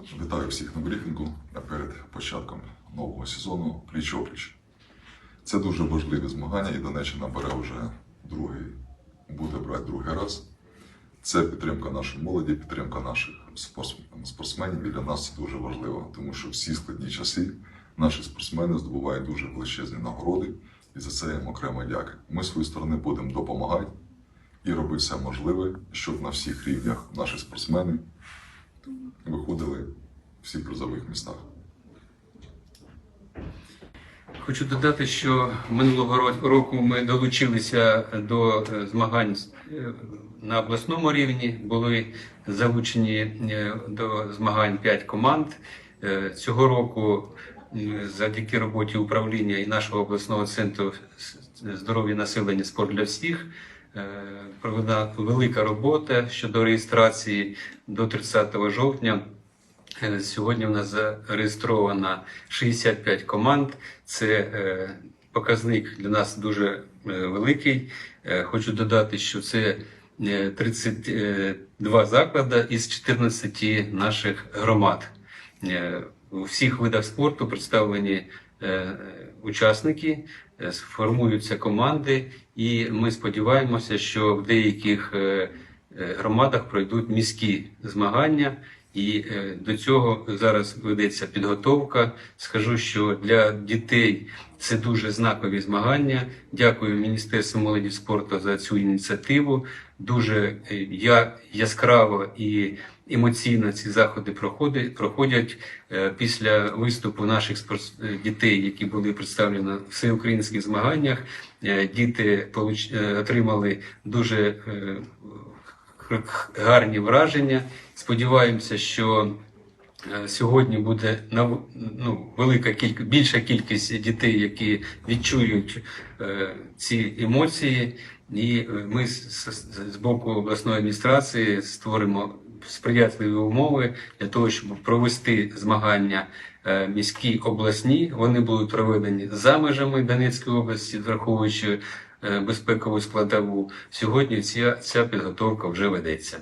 Вітаю всіх на брифінгу перед початком нового сезону пліч-опліч. Це дуже важливі змагання, і Донеччина бере вже другий, буде брати другий раз. Це підтримка нашої молоді, підтримка наших спортсменів. І для нас це дуже важливо, тому що всі складні часи наші спортсмени здобувають дуже величезні нагороди, і за це їм окремо дяка. Ми з своєї сторони будемо допомагати і робити все можливе, щоб на всіх рівнях наші спортсмени виходили всі призових містах. Хочу додати, що минулого року ми долучилися до е, змагань е, на обласному рівні. Були залучені е, до змагань 5 команд. Цього року, завдяки роботі управління і нашого обласного центру здоров'я населення спорт для всіх. Проведена велика робота щодо реєстрації до 30 жовтня. Е, Сьогодні в нас зареєстровано 65 команд. Це е, показник для нас дуже е, великий. Хочу додати, що це е, 32 заклади із 14 наших громад. У всіх видах спорту представлені учасники, сформуються команди, і ми сподіваємося, що в деяких громадах пройдуть міські змагання. І е, до цього зараз ведеться підготовка. Скажу, що для дітей це дуже знакові змагання. Дякую Міністерству молоді спорту за цю ініціативу. Дуже е, яскраво і емоційно ці заходи проходять, е, після виступу наших дітей, які були представлені на всеукраїнських змаганнях. Діти отримали дуже гарні враження. Сподіваємося, що е, сьогодні буде ну, велика кількість, більша кількість дітей, які відчують е, ці емоції. І е, ми з боку обласної адміністрації створимо сприятливі умови для того, щоб провести змагання е, міські обласні. Вони будуть проведені за межами Донецької області, враховуючи е, безпекову складову. Сьогодні ця, ця підготовка вже ведеться.